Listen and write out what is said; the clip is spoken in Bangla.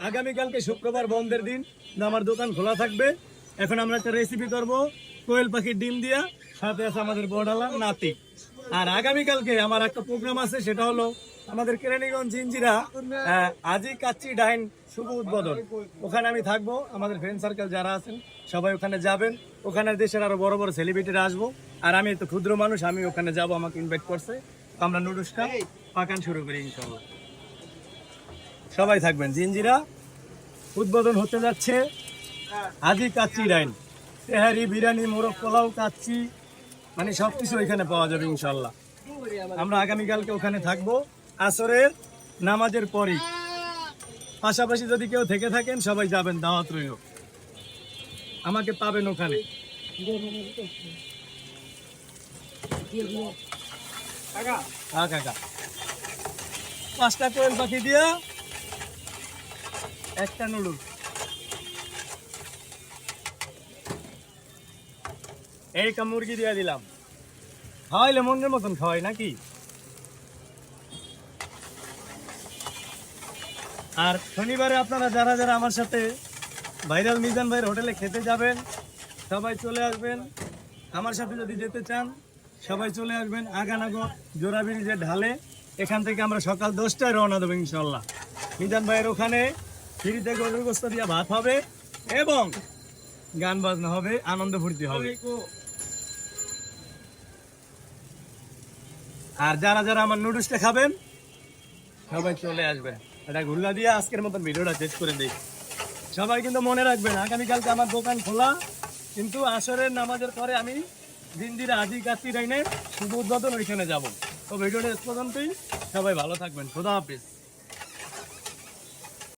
আগামীকালকে শুক্রবার বন্ধের দিন। আমার দোকান খোলা থাকবে। এখন আমরা একটা রেসিপি করব। কোয়েল পাখির ডিম দিয়া সাথে আছে আমাদের বড়ালা নাতি। আর আগামীকালকে আমার একটা প্রোগ্রাম আছে সেটা হলো আমাদের কেরানীগঞ্জ জিঞ্জিরা আহ, আজি কাচ্চি ডাইন শুভ উদ্বোধন। ওখানে আমি থাকব। আমাদের ফ্রেন্ড সার্কেল যারা আছেন সবাই ওখানে যাবেন। ওখানে দেশের আরও বড় বড় সেলিব্রিটিরা আসব। আর আমি তো ক্ষুদ্র মানুষ আমি ওখানে যাব আমাকে ইনভাইট করছে। আমরা নুডলসটা পাকান শুরু করি ইনশাল্লাহ সবাই থাকবেন। জিঞ্জিরা উদ্বোধন হতে যাচ্ছে আজি কাচ্চি ডাইন তেহারি, বিরিয়ানি, মোরগ, পোলাও, কাচ্চি মানে সব কিছু এখানে পাওয়া যাবে ইনশাল্লাহ আমরা আগামীকালকে ওখানে থাকব। আসরের নামাজের পরই। পাশাপাশি যদি কেউ থেকে থাকেন, সবাই যাবেন দাওয়াত রইল। আমাকে পাবেন ওখানে। পাঁচটা কোয়েল পাখি দিয়া একটা নুডুল। এইটা মুরগি দিয়ে দিলাম। খাওয়াইলে মনের মতন খাওয়াই নাকি? আর শনিবারে আপনারা যারা যারা আমার সাথে ভাইরাল মিজান ভাইয়ের হোটেলে খেতে যাবেন, সবাই চলে আসবেন। আমার সাথে যদি যেতে চান, সবাই চলে আসবেন আগানাগর জোড়া ব্রিজের ঢালে। এখান থেকে আমরা সকাল দশটায় রওনা দেবো ইনশাল্লাহ। মিজান ভাইয়ের ওখানে ফ্রিতে গরুর গোস্ত দিয়ে ভাত হবে এবং গান বাজনা হবে, আনন্দ ফুর্তি হবে। আর যারা যারা আমার নুডলসটা খাবেন, সবাই চলে আসবেন এটা ঘুরলা দিয়ে আজকের মতন ভিডিওটা শেষ করে দিই। সবাই কিন্তু মনে রাখবেন, আগামীকালকে আমার দোকান খোলা, কিন্তু আসরের নামাজের পরে আমি দিনদিরা আদি কাতি রাইনে শুভ উদ্বোধন ওইখানে যাব। তো ভিডিওটা শেষ পর্যন্তই, সবাই ভালো থাকবেন। খোদা হাফিজ।